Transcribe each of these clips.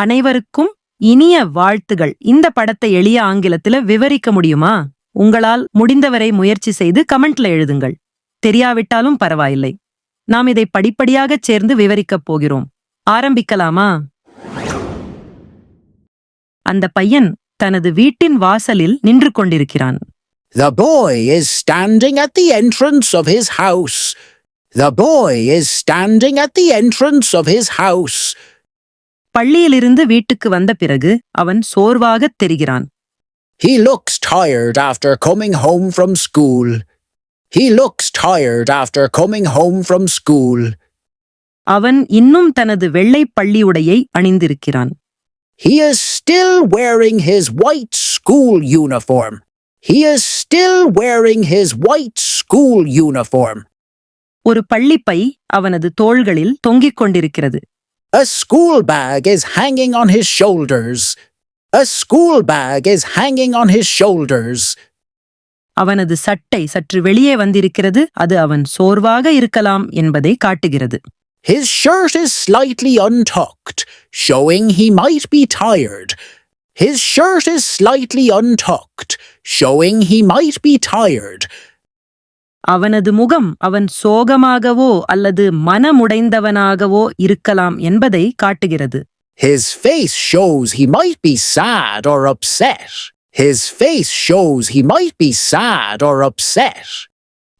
அனைவருக்கும் இனிய வாழ்த்துகள். இந்த படத்தை எளிய ஆங்கிலத்துல விவரிக்க முடியுமா? உங்களால் முடிந்தவரை முயற்சி செய்து கமெண்ட்ல எழுதுங்கள். தெரியாவிட்டாலும் பரவாயில்லை. நாம் இதை படிப்படியாகச் சேர்ந்து விவரிக்கப் போகிறோம். ஆரம்பிக்கலாமா? அந்த பையன் தனது வீட்டின் வாசலில் நின்று கொண்டிருக்கிறான். The boy is standing at the entrance of his house. The boy is standing at the entrance of his house. பள்ளியிலிருந்து வீட்டுக்கு வந்த பிறகு அவன் சோர்வாகத் தெரிகிறான் He looks tired after coming home from school. He looks tired after coming home from school. அவன் இன்னும் தனது வெள்ளை பள்ளியுடையை அணிந்திருக்கிறான் He is still wearing his white school uniform. He is still wearing his white school uniform. ஒரு பள்ளிப்பை அவனது தோள்களில் தொங்கிக் கொண்டிருக்கிறது A school bag is hanging on his shoulders. A school bag is hanging on his shoulders. அவனது சட்டை சற்று வெளியே வந்திருக்கிறது அது அவன் சோர்வாக இருக்கலாம் என்பதை காட்டுகிறது His shirt is slightly untucked, showing he might be tired. His shirt is slightly untucked, showing he might be tired. அவனது முகம் அவன் சோகமாகவோ அல்லது மனமுடைந்தவனாகவோ இருக்கலாம் என்பதை காட்டுகிறது His face shows he might be sad or upset. His face shows he might be sad or upset.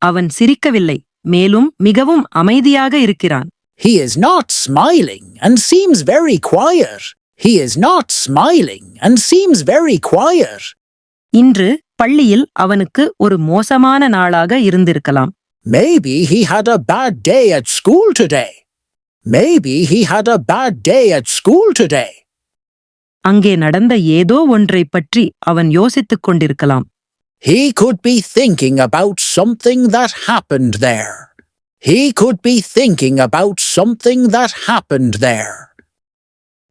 அவன் சிரிக்கவில்லை மேலும் மிகவும் அமைதியாக இருக்கிறான் He is not smiling and seems very quiet. He is not smiling and seems very quiet. இன்று பள்ளியில் அவனுக்கு ஒரு மோசமான நாளாக இருந்திருக்கலாம் Maybe he had a bad day at school today. Maybe he had a bad day at school today. அங்கே நடந்த ஏதோ ஒன்றைப் பற்றி அவன் யோசித்துக் கொண்டிருக்கலாம் He could be thinking about something that happened there. He could be thinking about something that happened there.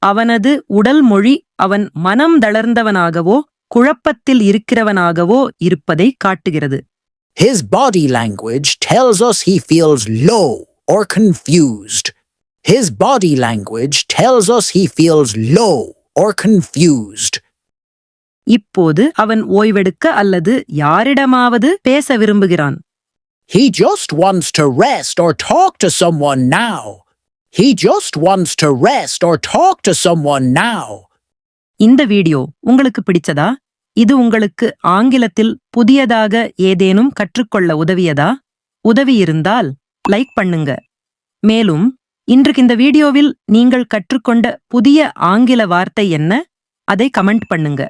அவனது உடல் மொழி அவன் மனம் தளர்ந்தவனாகவோ குழப்பத்தில் இருக்கிறவனாகவோ இருப்பதை காட்டுகிறது His body language tells us he feels low or confused. His body language tells us he feels low or confused. இப்போது அவன் ஓய்வெடுக்க அல்லது யாரிடமாவது பேச விரும்புகிறான் He just wants to rest or talk to someone now. He just wants to rest or talk to someone now. இந்த video உங்களுக்கு பிடிச்சதா இது உங்களுக்கு ஆங்கிலத்தில் புதியதாக ஏதேனும் கற்றுக்கொள்ள உதவியதா? உதவி இருந்தால் லைக் பண்ணுங்க. மேலும் இன்றைக்கு இந்த வீடியோவில் நீங்கள் கற்றுக்கொண்ட புதிய ஆங்கில வார்த்தை என்ன? அதை கமெண்ட் பண்ணுங்க.